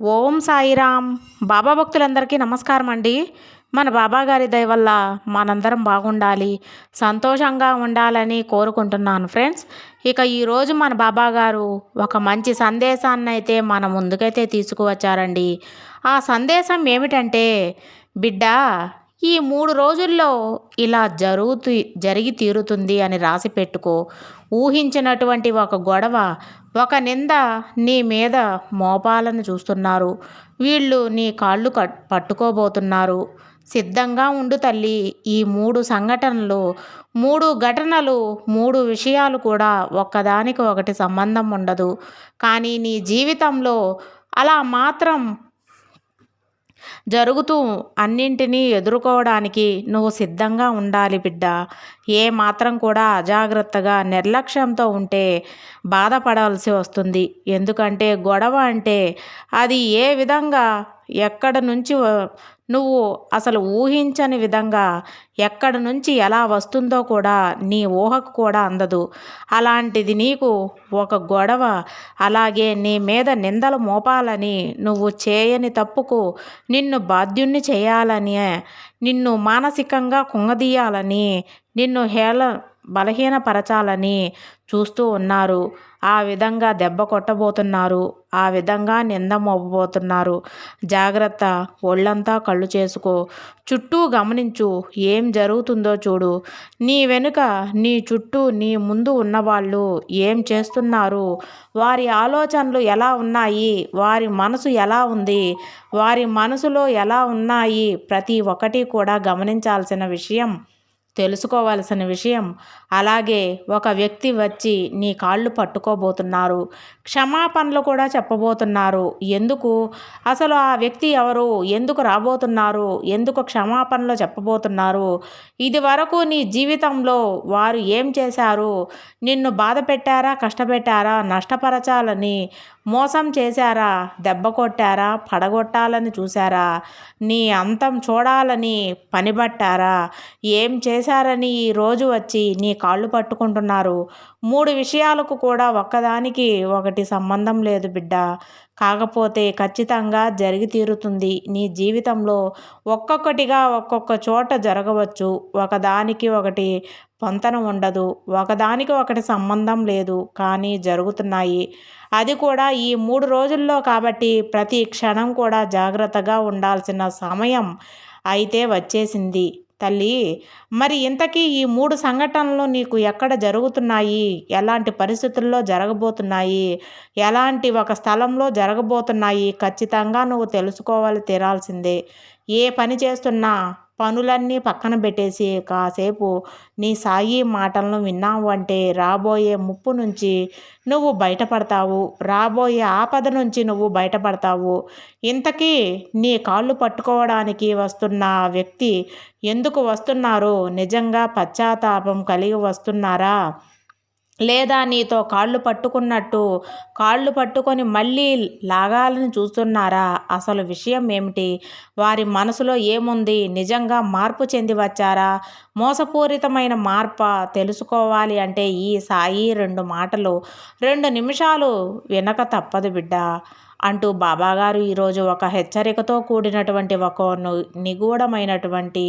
ఓం సాయిరామ్. బాబా భక్తులందరికీ నమస్కారం అండి మన బాబా గారి దయ వల్ల మనందరం బాగుండాలి సంతోషంగా ఉండాలని కోరుకుంటున్నాను ఫ్రెండ్స్. ఇక ఈరోజు మన బాబాగారు ఒక మంచి సందేశాన్ని అయితే మన ముందుకైతే తీసుకువచ్చారండి. ఆ సందేశం ఏమిటంటే బిడ్డ ఈ మూడు రోజుల్లో ఇలా జరుగుతూ జరిగి తీరుతుంది అని రాసి పెట్టుకో. ఊహించినటువంటి ఒక గొడవ ఒక నింద నీ మీద మోపాలను చూస్తున్నారు. వీళ్ళు నీ కాళ్ళు పట్టుకోబోతున్నారు. సిద్ధంగా ఉండు తల్లి. ఈ మూడు సంఘటనలు మూడు ఘటనలు మూడు విషయాలు కూడా ఒక్కదానికి ఒకటి సంబంధం ఉండదు. కానీ నీ జీవితంలో అలా మాత్రం జరుగుతూ అన్నింటినీ ఎదుర్కోవడానికి నువ్వు సిద్ధంగా ఉండాలి బిడ్డ. ఏ మాత్రం కూడా అజాగ్రత్తగా నిర్లక్ష్యంతో ఉంటే బాధపడాల్సి వస్తుంది. ఎందుకంటే గొడవ అంటే అది ఏ విధంగా ఎక్కడ నుంచి నువ్వు అసలు ఊహించని విధంగా ఎక్కడి నుంచి ఎలా వస్తుందో కూడా నీ ఊహకు కూడా అందదు. అలాంటిది నీకు ఒక గొడవ అలాగే నీ మీద నిందలు మోపాలని నువ్వు చేయని తప్పుకు నిన్ను బాధ్యుణ్ణి చేయాలని నిన్ను మానసికంగా కుంగదీయాలని నిన్ను హేళ బలహీనపరచాలని చూస్తూ ఉన్నారు. ఆ విధంగా దెబ్బ కొట్టబోతున్నారు. ఆ విధంగా నింద మోపబోతున్నారు. జాగ్రత్త ఒళ్ళంతా కళ్ళు చేసుకో. చుట్టూ గమనించు ఏం జరుగుతుందో చూడు. నీ వెనుక నీ చుట్టూ నీ ముందు ఉన్నవాళ్ళు ఏం చేస్తున్నారు? వారి ఆలోచనలు ఎలా ఉన్నాయి? వారి మనసు ఎలా ఉంది? వారి మనసులో ఎలా ఉన్నాయి? ప్రతి ఒక్కటి కూడా గమనించాల్సిన విషయం తెలుసుకోవాల్సిన విషయం. అలాగే ఒక వ్యక్తి వచ్చి నీ కాళ్ళు పట్టుకోబోతున్నారు. క్షమాపణలు కూడా చెప్పబోతున్నారు. ఎందుకు? అసలు ఆ వ్యక్తి ఎవరు? ఎందుకు రాబోతున్నారు? ఎందుకు క్షమాపణలు చెప్పబోతున్నారు? ఇది వరకు నీ జీవితంలో వారు ఏం చేశారు? నిన్ను బాధ పెట్టారా కష్టపెట్టారా? నష్టపరచాలని మోసం చేశారా? దెబ్బ కొట్టారా? పడగొట్టాలని చూశారా? నీ అంతం చూడాలని పనిబట్టారా ఏం చేశారని ఈరోజు వచ్చి నీ కాళ్ళు పట్టుకుంటున్నారు? మూడు విషయాలకు కూడా ఒక్కదానికి ఒకటి సంబంధం లేదు బిడ్డ. కాకపోతే ఖచ్చితంగా జరిగి తీరుతుంది. నీ జీవితంలో ఒక్కొక్కటిగా ఒక్కొక్క చోట జరగవచ్చు. ఒకదానికి ఒకటి పొంతన ఉండదు. ఒకదానికి ఒకటి సంబంధం లేదు. కానీ జరుగుతున్నాయి. అది కూడా ఈ మూడు రోజుల్లో కాబట్టి ప్రతి క్షణం కూడా జాగ్రత్తగా ఉండాల్సిన సమయం అయితే వచ్చేసింది. తల్లి! మరి ఇంతకీ ఈ మూడు సంఘటనలు నీకు ఎక్కడ జరుగుతున్నాయి? ఎలాంటి పరిస్థితుల్లో జరగబోతున్నాయి? ఎలాంటి ఒక స్థలంలో జరగబోతున్నాయి? ఖచ్చితంగా నువ్వు తెలుసుకోవాలి తీరాల్సిందే. ఏ పని చేస్తున్నా పనులన్నీ పక్కన పెట్టేసి కాసేపు నీ సాయి మాటలను విన్నావు అంటే రాబోయే ముప్పు నుంచి నువ్వు బయటపడతావు. రాబోయే ఆపద నుంచి నువ్వు బయటపడతావు. ఇంతకీ నీ కాళ్ళు పట్టుకోవడానికి వస్తున్న వ్యక్తి ఎందుకు వస్తున్నారు? నిజంగా పశ్చాత్తాపం కలిగి వస్తున్నారా? లేదా నీతో కాళ్ళు పట్టుకున్నట్టు కాళ్ళు పట్టుకొని మళ్ళీ లాగాలని చూస్తున్నారా? అసలు విషయం ఏమిటి? వారి మనసులో ఏముంది? నిజంగా మార్పు చెంది వచ్చారా? మోసపూరితమైన మార్ప? తెలుసుకోవాలి అంటే ఈ సాయి రెండు మాటలు రెండు నిమిషాలు వినక తప్పదు బిడ్డ. అంటూ బాబాగారు ఈరోజు ఒక హెచ్చరికతో కూడినటువంటి ఒక నిగూఢమైనటువంటి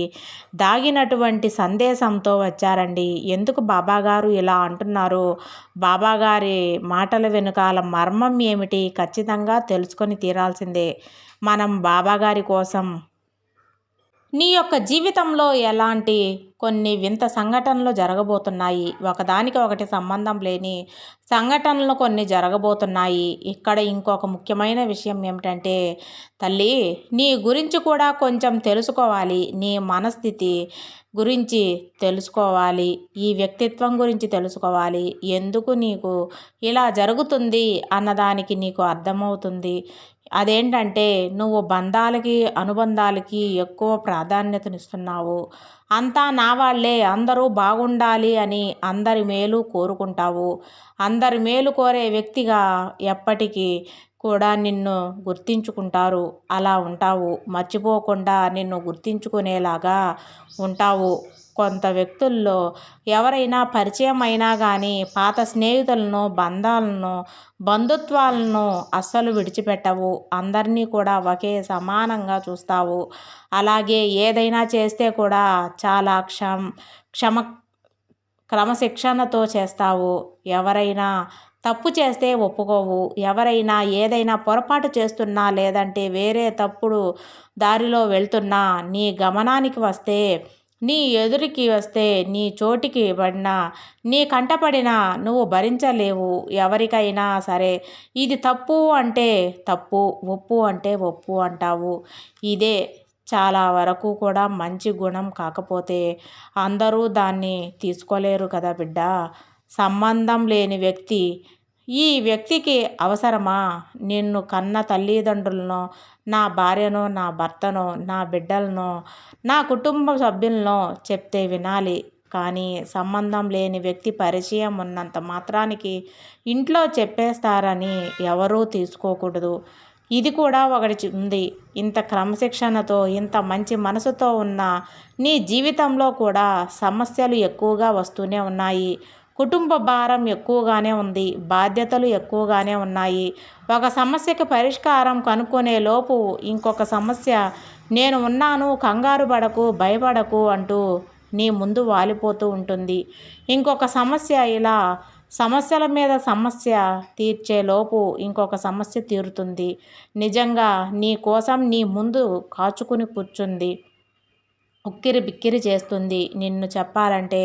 దాగినటువంటి సందేశంతో వచ్చారండి. ఎందుకు బాబాగారు ఇలా అంటున్నారు? బాబాగారి మాటల వెనుకాల మర్మం ఏమిటి? ఖచ్చితంగా తెలుసుకొని తీరాల్సిందే. మనం బాబాగారి కోసం నీ యొక్క జీవితంలో ఎలాంటి కొన్ని వింత సంఘటనలు జరగబోతున్నాయి? ఒకదానికి ఒకటి సంబంధం లేని సంఘటనలు కొన్ని జరగబోతున్నాయి. ఇక్కడ ఇంకొక ముఖ్యమైన విషయం ఏమిటంటే తల్లి నీ గురించి కూడా కొంచెం తెలుసుకోవాలి. నీ మనస్థితి గురించి తెలుసుకోవాలి. ఈ వ్యక్తిత్వం గురించి తెలుసుకోవాలి. ఎందుకు నీకు ఇలా జరుగుతుంది అన్నదానికి నీకు అర్థమవుతుంది. అదేంటంటే నువ్వు బంధాలకి అనుబంధాలకి ఎక్కువ ప్రాధాన్యతనిస్తున్నావు. అంతా నా వాళ్ళే. అందరూ బాగుండాలి అని అందరి మేలు కోరుకుంటావు. అందరి మేలు కోరే వ్యక్తిగా ఎప్పటికీ కూడా నిన్ను గుర్తించుకుంటారు. అలా ఉంటావు. మర్చిపోకుండా నిన్ను గుర్తించుకునేలాగా ఉంటావు. కొంత వ్యక్తుల్లో ఎవరైనా పరిచయం అయినా కానీ పాత స్నేహితులను బంధాలను బంధుత్వాలను అస్సలు విడిచిపెట్టవు. అందరినీ కూడా ఒకే సమానంగా చూస్తావు. అలాగే ఏదైనా చేస్తే కూడా చాలా క్షమ క్షమ క్రమశిక్షణతో చేస్తావు. ఎవరైనా తప్పు చేస్తే ఒప్పుకోవు. ఎవరైనా ఏదైనా పొరపాటు చేస్తున్నా లేదంటే వేరే తప్పుడు దారిలో వెళ్తున్నా నీ గమనానికి వస్తే నీ ఎదురికి వస్తే నీ చోటికి పడినా నీ కంటపడినా నువ్వు భరించలేవు. ఎవరికైనా సరే ఇది తప్పు అంటే తప్పు ఒప్పు అంటే ఒప్పు అంటావు. ఇదే చాలా వరకు కూడా మంచి గుణం కాకపోతే అందరూ దాన్ని తీసుకోలేరు కదా బిడ్డ. సంబంధం లేని వ్యక్తి. ఈ వ్యక్తికి అవసరమా? నిన్ను కన్న తల్లిదండ్రులను నా భార్యను నా భర్తను నా బిడ్డలను నా కుటుంబ సభ్యులను చెప్తే వినాలి. కానీ సంబంధం లేని వ్యక్తి పరిచయం ఉన్నంత మాత్రానికి ఇంట్లో చెప్పేస్తారని ఎవరూ తీసుకోకూడదు. ఇది కూడా ఒకటి ఉంది. ఇంత క్రమశిక్షణతో ఇంత మంచి మనసుతో ఉన్న నీ జీవితంలో కూడా సమస్యలు ఎక్కువగా వస్తూనే ఉన్నాయి. కుటుంబ భారం ఎక్కువగానే ఉంది బాధ్యతలు ఎక్కువగానే ఉన్నాయి. ఒక సమస్యకి పరిష్కారం కనుక్కునే లోపు ఇంకొక సమస్య నేను ఉన్నాను కంగారు పడకు భయపడకు అంటూ నీ ముందు వాలిపోతూ ఉంటుంది. ఇంకొక సమస్య ఇలా సమస్యల మీద సమస్య తీర్చేలోపు ఇంకొక సమస్య తీరుతుంది. నిజంగా నీ కోసం నీ ముందు కాచుకుని కూర్చుంది. ఉక్కిరి బిక్కిరి చేస్తుంది. నిన్ను చెప్పాలంటే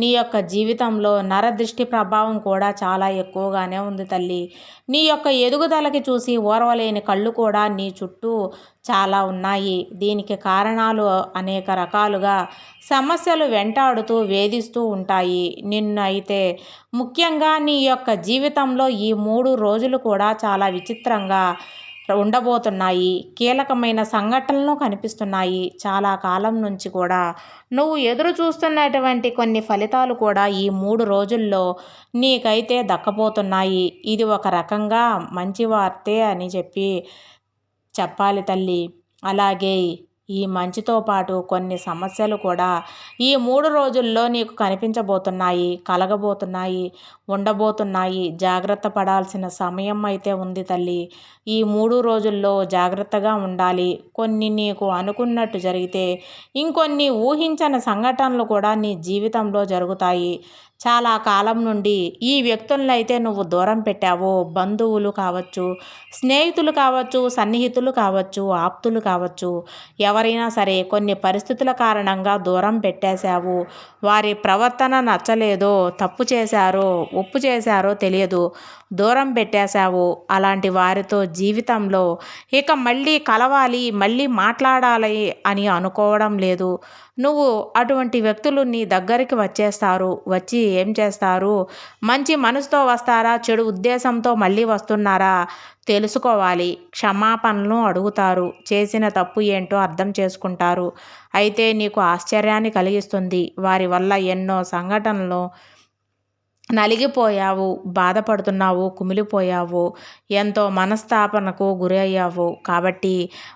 నీ యొక్క జీవితంలో నరదృష్టి ప్రభావం కూడా చాలా ఎక్కువగానే ఉంది తల్లి. నీ యొక్క ఎదుగుదలకి చూసి ఓర్వలేని కళ్ళు కూడా నీ చుట్టూ చాలా ఉన్నాయి. దీనికి కారణాలు అనేక రకాలుగా సమస్యలు వెంటాడుతూ వేధిస్తూ ఉంటాయి. నిన్ను అయితే ముఖ్యంగా నీ యొక్క జీవితంలో ఈ మూడు రోజులు కూడా చాలా విచిత్రంగా ఉండబోతున్నాయి. కీలకమైన సంఘటనలు కనిపిస్తున్నాయి. చాలా కాలం నుంచి కూడా నువ్వు ఎదురు చూస్తున్నటువంటి కొన్ని ఫలితాలు కూడా ఈ మూడు రోజుల్లో నీకైతే దక్కబోతున్నాయి. ఇది ఒక రకంగా మంచి వార్తే అని చెప్పి చెప్పాలి తల్లి. అలాగే ఈ మంచుతో పాటు కొన్ని సమస్యలు కూడా ఈ మూడు రోజుల్లో నీకు కనిపించబోతున్నాయి కలగబోతున్నాయి. ఉండబోతున్నాయి. జాగ్రత్త పడాల్సిన సమయం అయితే ఉంది తల్లి. ఈ మూడు రోజుల్లో జాగ్రత్తగా ఉండాలి. కొన్ని నీకు అనుకున్నట్టు జరిగితే ఇంకొన్ని ఊహించని సంఘటనలు కూడా నీ జీవితంలో జరుగుతాయి. చాలా కాలం నుండి ఈ వ్యక్తులను అయితే నువ్వు దూరం పెట్టావు. బంధువులు కావచ్చు స్నేహితులు కావచ్చు సన్నిహితులు కావచ్చు ఆప్తులు కావచ్చు. ఎవరైనా సరే కొన్ని పరిస్థితుల కారణంగా దూరం పెట్టేశావు. వారి ప్రవర్తన నచ్చలేదో తప్పు చేశారో ఉప్పు చేశారో తెలియదు. దూరం పెట్టేశావు అలాంటి వారితో జీవితంలో. ఇక మళ్ళీ కలవాలి మళ్ళీ మాట్లాడాలి అని అనుకోవడం లేదు. నువ్వు అటువంటి వ్యక్తులు నీ దగ్గరికి వచ్చేస్తారు. వచ్చి ఏం చేస్తారు? మంచి మనసుతో వస్తారా? చెడు ఉద్దేశంతో మళ్ళీ వస్తున్నారా? తెలుసుకోవాలి. క్షమాపణలు అడుగుతారు. చేసిన తప్పు ఏంటో అర్థం చేసుకుంటారు. అయితే నీకు ఆశ్చర్యాన్ని కలిగిస్తుంది. వారి వల్ల ఎన్నో సంఘటనలు నలిగిపోయావు బాధపడుతున్నావు కుమిలిపోయావు ఎంతో మనస్తాపనకు గురి అయ్యావు కాబట్టి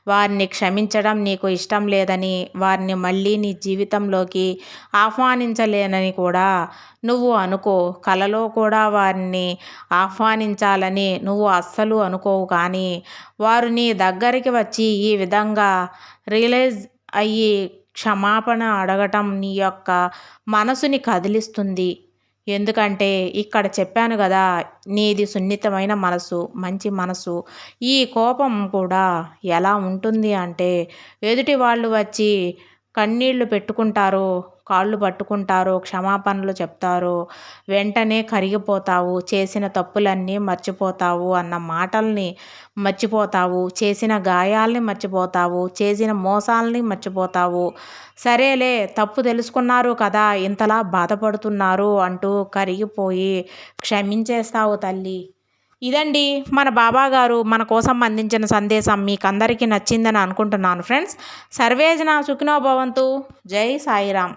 వారిని క్షమించడం నీకు ఇష్టం లేదని వారిని మళ్ళీ నీ జీవితంలోకి ఆహ్వానించలేనని కూడా నువ్వు అనుకో. కలలో కూడా వారిని ఆహ్వానించాలని నువ్వు అస్సలు అనుకోవు. కానీ వారు నీ దగ్గరికి వచ్చి ఈ విధంగా రియలైజ్ అయ్యి క్షమాపణ అడగటం నీ యొక్క మనసుని కదిలిస్తుంది. ఎందుకంటే ఇక్కడ చెప్పాను కదా నీది సున్నితమైన మనసు మంచి మనసు. ఈ కోపం కూడా ఎలా ఉంటుంది అంటే ఎదుటి వాళ్ళు వచ్చి కన్నీళ్ళు పెట్టుకుంటారు కాళ్ళు పట్టుకుంటారు క్షమాపణలు చెప్తారు వెంటనే కరిగిపోతావు చేసిన తప్పులన్నీ మర్చిపోతావు అన్న మాటల్ని మర్చిపోతావు చేసిన గాయాల్ని మర్చిపోతావు చేసిన మోసాలని మర్చిపోతావు. సరేలే తప్పు తెలుసుకున్నారు కదా ఇంతలా బాధపడుతున్నారు అంటూ కరిగిపోయి క్షమించేస్తావు తల్లి. ఇదండి మన బాబా గారు మన కోసం అందించిన సందేశం మీకు అందరికీ నచ్చిందని అనుకుంటున్నాను ఫ్రెండ్స్. సర్వేజన సుఖినోభవంతు జై సాయిరామ్.